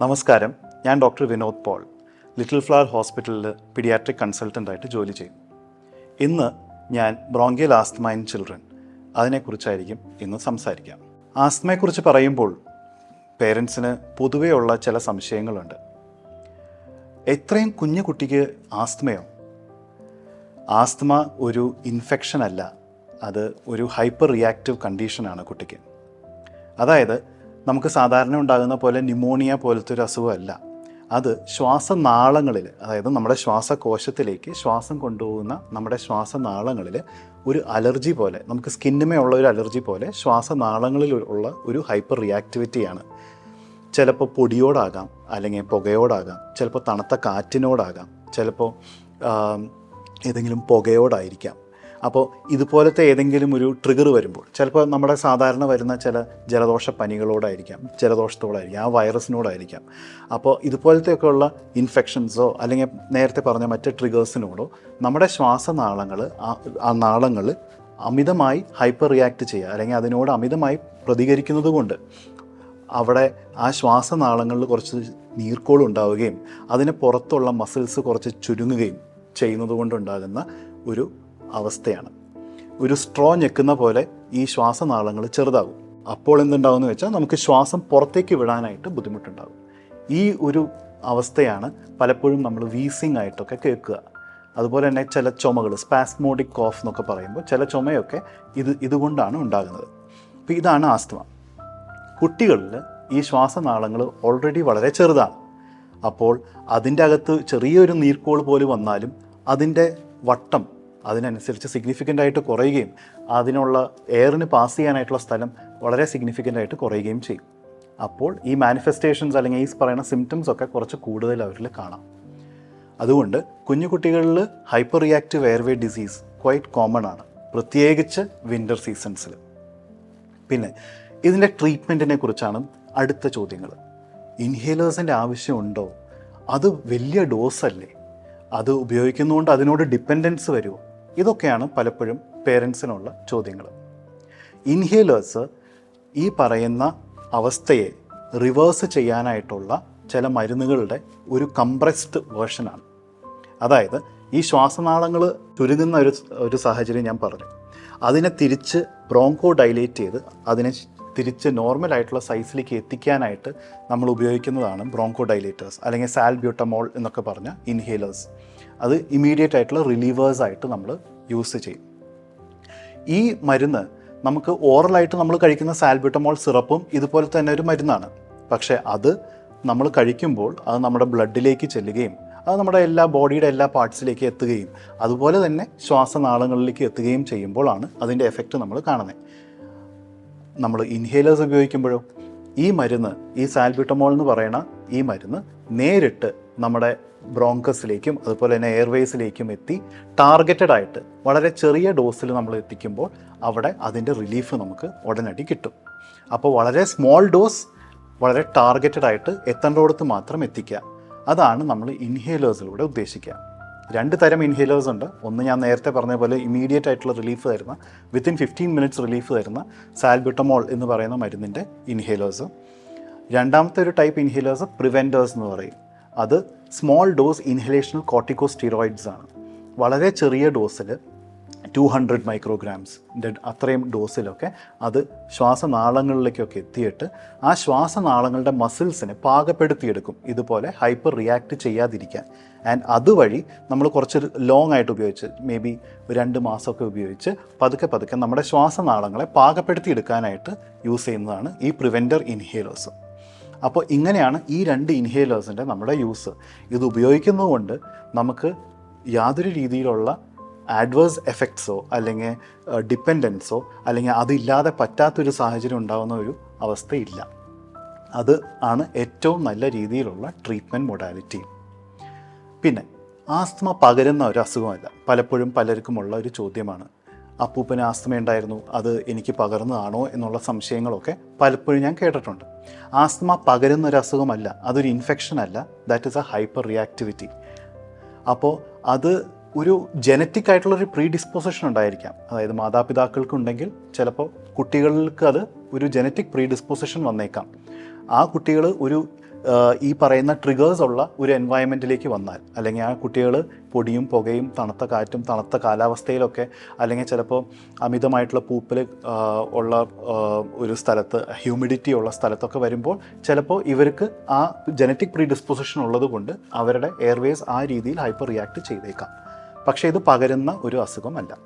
നമസ്കാരം. ഞാൻ doctor Vinod Paul little flower ഹോസ്പിറ്റലിൽ പീഡിയാട്രിക് കൺസൾട്ടന്റായിട്ട് ജോലി ചെയ്യും. ഇന്ന് ഞാൻ ബ്രോങ്കിയൽ ആസ്തമ ഇൻ ചിൽഡ്രൻ അതിനെക്കുറിച്ചായിരിക്കും ഇന്ന് സംസാരിക്കാം. ആസ്തമയെക്കുറിച്ച് പറയുമ്പോൾ പേരൻസിന് പൊതുവെയുള്ള ചില സംശയങ്ങളുണ്ട്. എത്രയും കുഞ്ഞു കുട്ടിക്ക് ആസ്തമയോ? ആസ്തമ ഒരു ഇൻഫെക്ഷൻ അല്ല അത് ഒരു ഹൈപ്പർ റിയാക്റ്റീവ് കണ്ടീഷനാണ് കുട്ടിക്ക്. അതായത് നമുക്ക് സാധാരണ ഉണ്ടാകുന്ന പോലെ ന്യൂമോണിയ പോലത്തെ ഒരു അസുഖമല്ല. അത് ശ്വാസനാളങ്ങളിൽ അതായത് നമ്മുടെ ശ്വാസകോശത്തിലേക്ക് ശ്വാസം കൊണ്ടുപോകുന്ന നമ്മുടെ ശ്വാസനാളങ്ങളിൽ ഒരു അലർജി പോലെ നമുക്ക് സ്കിന്നുമേ ഉള്ള ഒരു അലർജി പോലെ ശ്വാസനാളങ്ങളിൽ ഉള്ള ഒരു ഹൈപ്പർ റിയാക്ടിവിറ്റിയാണ് ചിലപ്പോൾ പൊടിയോടാകാം അല്ലെങ്കിൽ പുകയോടാകാം ചിലപ്പോൾ തണുത്ത കാറ്റിനോടാകാം ചിലപ്പോൾ ഏതെങ്കിലും പുകയോടായിരിക്കാം. അപ്പോൾ ഇതുപോലത്തെ ഏതെങ്കിലും ഒരു ട്രിഗർ വരുമ്പോൾ ചിലപ്പോൾ നമ്മുടെ സാധാരണ വരുന്ന ചില ജലദോഷ പനികളോടായിരിക്കാം ജലദോഷത്തോടായിരിക്കാം ആ വൈറസിനോടായിരിക്കാം അപ്പോൾ ഇതുപോലത്തെയൊക്കെ ഉള്ള ഇൻഫെക്ഷൻസോ അല്ലെങ്കിൽ നേരത്തെ പറഞ്ഞ മറ്റ് ട്രിഗേഴ്സിനോടോ നമ്മുടെ ശ്വാസനാളങ്ങൾ ആ- ആ നാളങ്ങൾ അമിതമായി ഹൈപ്പർ റിയാക്ട് ചെയ്യുക അല്ലെങ്കിൽ അതിനോട് അമിതമായി പ്രതികരിക്കുന്നത് കൊണ്ട് അവിടെ ആ ശ്വാസനാളങ്ങളിൽ കുറച്ച് നീർക്കോൾ ഉണ്ടാവുകയും അതിന് പുറത്തുള്ള മസിൽസ് കുറച്ച് ചുരുങ്ങുകയും ചെയ്യുന്നത് കൊണ്ടുണ്ടാകുന്ന ഒരു അവസ്ഥയാണ്. ഒരു സ്ട്രോ ഞെക്കുന്ന പോലെ ഈ ശ്വാസനാളങ്ങൾ ചെറുതാകും. അപ്പോൾ എന്തുണ്ടാവും എന്ന് വെച്ചാൽ നമുക്ക് ശ്വാസം പുറത്തേക്ക് വിടാനായിട്ട് ബുദ്ധിമുട്ടുണ്ടാകും. ഈ ഒരു അവസ്ഥയാണ് പലപ്പോഴും നമ്മൾ വീസിങ് ആയിട്ടൊക്കെ കേൾക്കുക. അതുപോലെ തന്നെ ചില ചുമകൾ സ്പാസ്മോഡിക് കോഫ് എന്നൊക്കെ പറയുമ്പോൾ ചില ചുമയൊക്കെ ഇത് ഇതുകൊണ്ടാണ് ഉണ്ടാകുന്നത്. അപ്പോൾ ഇതാണ് ആസ്തമ. കുട്ടികളിൽ ഈ ശ്വാസനാളങ്ങൾ ഓൾറെഡി വളരെ ചെറുതാണ്. അപ്പോൾ അതിന്റെ അകത്ത് ചെറിയൊരു നീർക്കോൾ പോലും വന്നാലും അതിന്റെ വട്ടം അതിനനുസരിച്ച് സിഗ്നിഫിക്കന്റ് ആയിട്ട് കുറയുകയും അതിനുള്ള എയറിന് പാസ് ചെയ്യാനായിട്ടുള്ള സ്ഥലം വളരെ സിഗ്നിഫിക്കന്റ് ആയിട്ട് കുറയുകയും ചെയ്യും. അപ്പോൾ ഈ മാനിഫെസ്റ്റേഷൻസ് അല്ലെങ്കിൽ ഈ പറയുന്ന സിംറ്റംസ് ഒക്കെ കുറച്ച് കൂടുതൽ അവരിൽ കാണാം. അതുകൊണ്ട് കുഞ്ഞു കുട്ടികളിൽ hyper reactive airway disease quite common ആണ്. പ്രത്യേകിച്ച് വിന്റർ സീസൺസിൽ പിന്നെ ഇതിന്റെ ട്രീറ്റ്മെന്റിനെ കുറിച്ചാണ് അടുത്ത ചോദ്യങ്ങൾ ഇൻഹേലേഴ്സിന്റെ ആവശ്യമുണ്ടോ അത് വലിയ ഡോസ് അല്ലേ? അത് ഉപയോഗിക്കുന്നതുകൊണ്ട് അതിനോട് ഡിപ്പെൻഡൻസ് വരുമോ ഇതൊക്കെയാണ് പലപ്പോഴും പേരൻസിനുള്ള ചോദ്യങ്ങൾ. ഇൻഹേലേഴ്സ് ഈ പറയുന്ന അവസ്ഥയെ റിവേഴ്സ് ചെയ്യാനായിട്ടുള്ള ചില മരുന്നുകളുടെ ഒരു കംപ്രസ്ഡ് വേർഷനാണ് അതായത് ഈ ശ്വാസനാളങ്ങൾ ചുരുങ്ങുന്ന ഒരു ഒരു സാഹചര്യം ഞാൻ പറഞ്ഞു. അതിനെ തിരിച്ച് ബ്രോങ്കോ ഡൈലേറ്റ് ചെയ്ത് അതിനെ തിരിച്ച് നോർമൽ ആയിട്ടുള്ള സൈസിലേക്ക് എത്തിക്കാനായിട്ട് നമ്മൾ ഉപയോഗിക്കുന്നതാണ് ബ്രോങ്കോ ഡൈലേറ്റേഴ്സ് അല്ലെങ്കിൽ സാൽബ്യൂട്ടമോൾ എന്നൊക്കെ പറഞ്ഞ ഇൻഹേലേഴ്സ് അത് ഇമീഡിയറ്റ് ആയിട്ടുള്ള റിലീവേഴ്സ് ആയിട്ട് നമ്മൾ യൂസ് ചെയ്യും. ഈ മരുന്ന് നമുക്ക് ഓറലായിട്ട് നമ്മൾ കഴിക്കുന്ന സാൽബ്യൂട്ടമോൾ സിറപ്പും ഇതുപോലെ തന്നെ ഒരു മരുന്നാണ്. പക്ഷേ അത് നമ്മൾ കഴിക്കുമ്പോൾ അത് നമ്മുടെ ബ്ലഡിലേക്ക് ചെല്ലുകയും അത് നമ്മുടെ എല്ലാ ബോഡിയുടെ എല്ലാ പാർട്സിലേക്ക് എത്തുകയും അതുപോലെ തന്നെ ശ്വാസനാളങ്ങളിലേക്ക് എത്തുകയും ചെയ്യുമ്പോഴാണ് അതിന്റെ എഫക്റ്റ് നമ്മൾ കാണുന്നത്. നമ്മൾ ഇൻഹേലേഴ്സ് ഉപയോഗിക്കുമ്പോഴും? ഈ മരുന്ന് ഈ സാൽബ്യൂട്ടമോൾ എന്ന് പറയുന്ന ഈ മരുന്ന് നേരിട്ട് നമ്മുടെ ബ്രോങ്കസിലേക്കും അതുപോലെ തന്നെ എയർവേസിലേക്കും എത്തി ടാർഗറ്റഡ് ആയിട്ട് വളരെ ചെറിയ ഡോസിൽ നമ്മൾ എത്തിക്കുമ്പോൾ അവിടെ അതിന്റെ റിലീഫ് നമുക്ക് ഉടനടി കിട്ടും. അപ്പോൾ വളരെ സ്മോൾ ഡോസ് വളരെ ടാർഗറ്റഡ് ആയിട്ട് എത്തേണ്ടടുത്ത് മാത്രം എത്തിക്കുക. അതാണ് നമ്മൾ ഇൻഹേലേഴ്സിലൂടെ ഉദ്ദേശിക്കുക. രണ്ട് തരം ഇൻഹേലേഴ്സ് ഉണ്ട്. ഒന്ന് ഞാൻ നേരത്തെ പറഞ്ഞ പോലെ ഇമീഡിയറ്റ് ആയിട്ടുള്ള റിലീഫ് തരുന്ന വിത്തിൻ ഫിഫ്റ്റീൻ മിനിറ്റ്സ് റിലീഫ് തരുന്ന സാൽബ്യൂട്ടമോൾ എന്ന് പറയുന്ന മരുന്നിന്റെ ഇൻഹേലേഴ്സ്. രണ്ടാമത്തെ ഒരു ടൈപ്പ് ഇൻഹേലേഴ്സ് പ്രിവെന്റേഴ്സ് എന്ന് പറയും. അത് small dose inhalational corticosteroids ആണ്. വളരെ ചെറിയ ഡോസിൽ ടു ഹൺഡ്രഡ് മൈക്രോഗ്രാംസ് അത്രയും ഡോസിലൊക്കെ അത് ശ്വാസനാളങ്ങളിലേക്കൊക്കെ എത്തിയിട്ട് ആ ശ്വാസനാളങ്ങളുടെ മസിൽസിനെ പാകപ്പെടുത്തിയെടുക്കും. ഇതുപോലെ ഹൈപ്പർ റിയാക്ട് ചെയ്യാതിരിക്കാൻ. ആൻഡ് അതുവഴി നമ്മൾ കുറച്ച് ലോങ് ആയിട്ട് ഉപയോഗിച്ച് മേ ബി രണ്ട് മാസമൊക്കെ ഉപയോഗിച്ച് പതുക്കെ പതുക്കെ നമ്മുടെ ശ്വാസനാളങ്ങളെ പാകപ്പെടുത്തിയെടുക്കാനായിട്ട് യൂസ് ചെയ്യുന്നതാണ് ഈ പ്രിവെന്റർ ഇൻഹേലേഴ്സ് അപ്പോൾ ഇങ്ങനെയാണ് ഈ രണ്ട് ഇൻഹേലേഴ്സിന്റെ നമ്മുടെ യൂസ് ഇത് ഉപയോഗിക്കുന്നതുകൊണ്ട് നമുക്ക് യാതൊരു രീതിയിലുള്ള ആഡ്വേഴ്സ് എഫക്ട്സോ അല്ലെങ്കിൽ ഡിപ്പെൻഡൻസോ അല്ലെങ്കിൽ അതില്ലാതെ പറ്റാത്തൊരു സാഹചര്യം ഉണ്ടാകുന്ന ഒരു അവസ്ഥയില്ല. അത് ആണ് ഏറ്റവും നല്ല രീതിയിലുള്ള ട്രീറ്റ്മെന്റ് മൊഡാലിറ്റി പിന്നെ ആസ്മ പകരുന്ന ഒരു അസുഖമല്ല. പലപ്പോഴും പലർക്കുമുള്ള ഒരു ചോദ്യമാണ്. അപ്പൂപ്പന് ആസ്തമയുണ്ടായിരുന്നു. അത് എനിക്ക് പകർന്നതാണോ എന്നുള്ള സംശയങ്ങളൊക്കെ പലപ്പോഴും ഞാൻ കേട്ടിട്ടുണ്ട്. ആസ്തമ പകരുന്ന ഒരു അസുഖമല്ല അതൊരു ഇൻഫെക്ഷൻ അല്ല that is a hyper reactivity അപ്പോൾ അത് ഒരു ജനറ്റിക് ആയിട്ടുള്ള ഒരു പ്രീ ഡിസ്പോസിഷൻ ഉണ്ടായിരിക്കാം. അതായത് മാതാപിതാക്കൾക്കുണ്ടെങ്കിൽ ചിലപ്പോൾ കുട്ടികൾക്ക് അത് ഒരു ജനറ്റിക് പ്രീ ഡിസ്പോസിഷൻ വന്നേക്കാം. ആ കുട്ടികൾ ഒരു ഈ പറയുന്ന ട്രിഗേഴ്സ് ഉള്ള ഒരു എൻവയൺമെന്റിലേക്ക് വന്നാൽ അല്ലെങ്കിൽ ആ കുട്ടികൾ പൊടിയും പുകയും തണുത്ത കാറ്റും തണുത്ത കാലാവസ്ഥയിലൊക്കെ അല്ലെങ്കിൽ ചിലപ്പോൾ അമിതമായിട്ടുള്ള പൂപ്പൽ ഉള്ള ഒരു സ്ഥലത്ത് ഹ്യൂമിഡിറ്റി ഉള്ള സ്ഥലത്തൊക്കെ വരുമ്പോൾ ചിലപ്പോൾ ഇവർക്ക് ആ ജനറ്റിക് പ്രീ ഡിസ്പോസിഷൻ ഉള്ളത് കൊണ്ട് അവരുടെ എയർവേസ് ആ രീതിയിൽ ഹൈപ്പർ റിയാക്ട് ചെയ്തേക്കാം. പക്ഷേ ഇത് പകരുന്ന ഒരു അസുഖമല്ല.